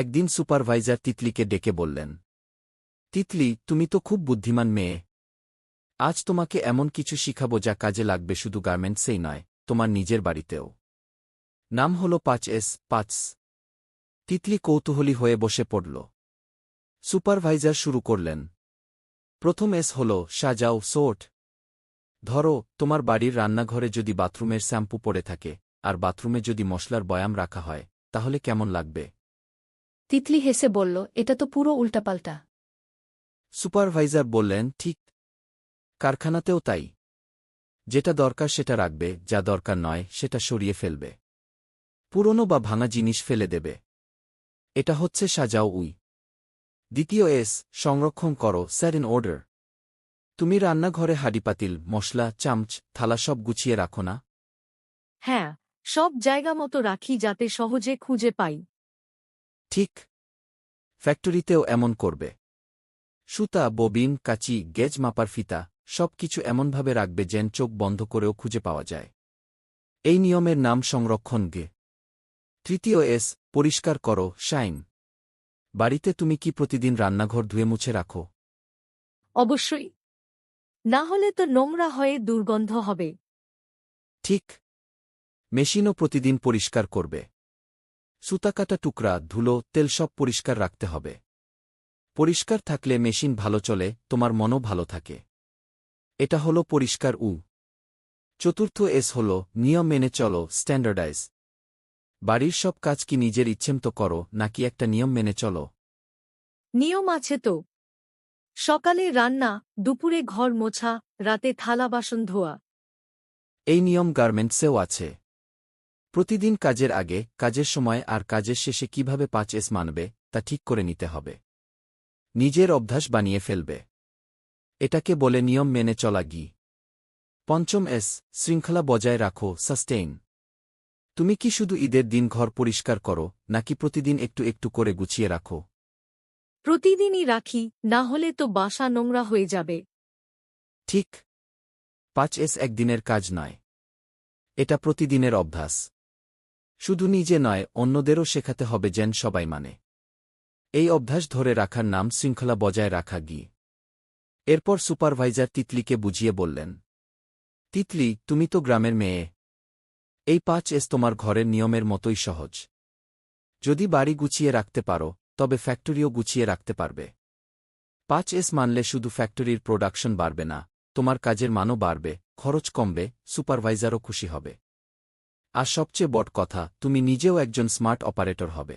একদিন সুপারভাইজার তিতলিকে ডেকে বললেন, তিতলি, তুমি তো খুব বুদ্ধিমান মেয়ে। আজ তোমাকে এমন কিছু শিখাবো যা কাজে লাগবে শুধু গার্মেন্টসেই নয়, তোমার নিজের বাড়িতেও। নাম হল পাঁচ এস, পাঁচ তিতলি কৌতূহলী হয়ে বসে পড়ল। সুপারভাইজার শুরু করলেন, প্রথম এস হল, সাজাও, সোট। ধরো, তোমার বাড়ির রান্নাঘরে যদি বাথরুমের শ্যাম্পু পড়ে থাকে, আর বাথরুমে যদি মশলার বয়াম রাখা হয়, তাহলে কেমন লাগবে? তিতলি হেসে বলল এটা তো পুরো উল্টাপাল্টা। সুপারভাইজার বললেন ঠিক। কারখানাতেও তাই। যেটা দরকার সেটা রাখবে যা দরকার নয় সেটা সরিয়ে ফেলবে। পুরনো বা ভাঙা জিনিস ফেলে দেবে। এটা হচ্ছে সাজাও উই। দ্বিতীয় এস সংরক্ষণ করো স্যার ইন অর্ডার তুমি রান্নাঘরে হাডিপাতিল মশলা চামচ থালা সব গুছিয়ে রাখো না? হ্যাঁ সব জায়গা মতো রাখি যাতে সহজে খুঁজে পাই। ঠিক? ফ্যাক্টরিতেও এমন করবে। সুতা ববিন কাচি গেজ মাপার ফিতা সব কিছু এমনভাবে রাখবে যেন চোখ বন্ধ করেও খুঁজে পাওয়া যায়। এই নিয়মের নাম সংরক্ষণ গে। তৃতীয় এস পরিষ্কার করো শাইন। বাড়িতে তুমি কি প্রতিদিন রান্নাঘর ধুয়ে মুছে রাখো? অবশ্যই। না হলে তো নোংরা হয়ে দুর্গন্ধ হবে। ঠিক। মেশিনও প্রতিদিন পরিষ্কার করবে। সুতাকাটা টুকরা ধুলো তেল সব পরিষ্কার রাখতে হবে। পরিষ্কার থাকলে মেশিন ভালো চলে তোমার মনও ভালো থাকে। এটা হলো পরিষ্কার উ। চতুর্থ এস হল নিয়ম মেনে চলো স্ট্যান্ডার্ডাইজ। বাড়ির সব কাজ কি নিজের ইচ্ছেমতো করো নাকি একটা নিয়ম মেনে চলো? নিয়ম আছে তো। সকালে রান্না দুপুরে ঘর মোছা রাতে থালা বাসন ধোয়া। এই নিয়ম গার্মেন্টসেও আছে। প্রতিদিন কাজের আগে কাজের সময় আর কাজের শেষে কীভাবে পাঁচ এস মানবে তা ঠিক করে নিতে হবে। নিজের অভ্যাস বানিয়ে ফেলবে। এটাকে বলে নিয়ম মেনে চলা গি। পঞ্চম এস শৃঙ্খলা বজায় রাখো সাস্টেইন তুমি কি শুধু ঈদের দিন ঘর পরিষ্কার করো নাকি প্রতিদিন একটু একটু করে গুছিয়ে রাখো? প্রতিদিনই রাখি না হলে তো বাসা নোংরা হয়ে যাবে। ঠিক। পাঁচ এস একদিনের কাজ নয়। এটা প্রতিদিনের অভ্যাস। শুধু নিজে নয়, অন্যদেরও শেখাতে হবে যেন সবাই মানে। এই অভ্যাস ধরে রাখার নাম শৃঙ্খলা বজায় রাখা গি। এরপর সুপারভাইজার তিতলিকে বুঝিয়ে বললেন, তিতলি, তুমি তো গ্রামের মেয়ে। এই পাঁচ এস তোমার ঘরের নিয়মের মতোই সহজ। যদি বাড়ি গুছিয়ে রাখতে পারো, তবে ফ্যাক্টরিও গুছিয়ে রাখতে পারবে। পাঁচ এস মানলে শুধু ফ্যাক্টরির প্রোডাকশন বাড়বে না, তোমার কাজের মানও বাড়বে, খরচ কমবে, সুপারভাইজারও খুশি হবে। আর সবচেয়ে বট কথা তুমি নিজেও একজন স্মার্ট অপারেটর হবে।